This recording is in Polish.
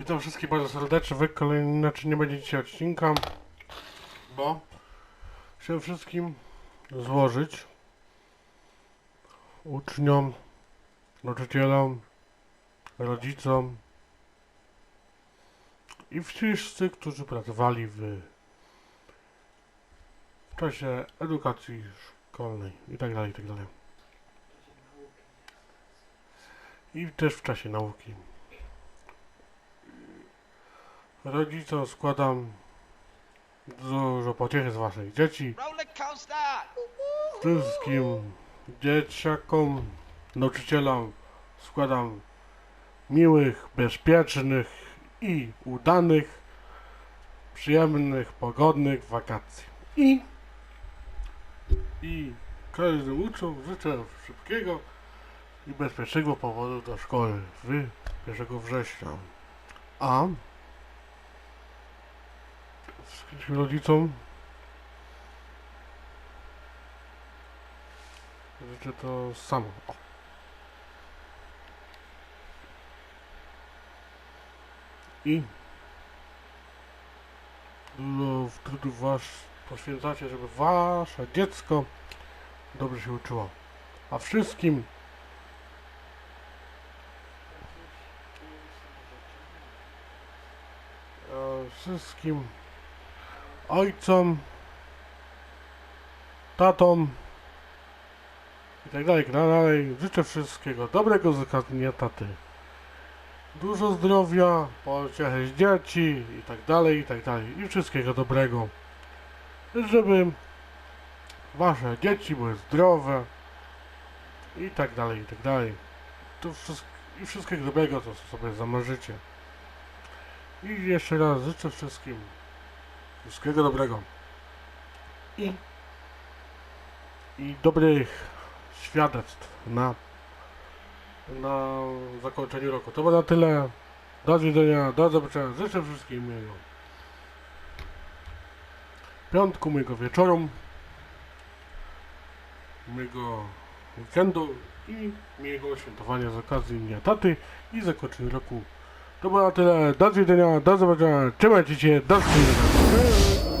Witam wszystkich bardzo serdecznie. Wy kolejny, inaczej nie będzie dzisiaj odcinka, bo chciałem wszystkim złożyć uczniom, nauczycielom, rodzicom i wszyscy, którzy pracowali w, w czasie edukacji szkolnej i tak dalej, i tak dalej. I też w czasie nauki. Rodzicom składam dużo pociechy z waszych dzieci. Wszystkim dzieciakom, nauczycielom składam miłych, bezpiecznych i udanych, przyjemnych, pogodnych wakacji. I, i każdym uczniom życzę szybkiego i bezpiecznego powodu do szkoły w 1 września. A rodzicom życzę to samo. O. I dużo trudu was poświęcacie, żeby wasze dziecko dobrze się uczyło. A wszystkim e, wszystkim ojcom, tatom i tak dalej, tak dalej. Życzę wszystkiego dobrego z okazji taty. Dużo zdrowia, pociechy z dzieci i tak dalej, i tak dalej. I wszystkiego dobrego. Żeby wasze dzieci były zdrowe i tak dalej, i tak dalej. To wszystko, i wszystkiego dobrego, co sobie zamarzycie. I jeszcze raz życzę wszystkim wszystkiego dobrego. I, i dobrych świadectw na, na zakończeniu roku. To było na tyle. Do widzenia, do zobaczenia. Życzę wszystkim miłego piątku, miłego wieczoru, miłego weekendu i miłego świętowania z okazji Dnia Taty i zakończenia roku. To było na tyle. Do widzenia, do zobaczenia. Trzymajcie się, do zobaczenia.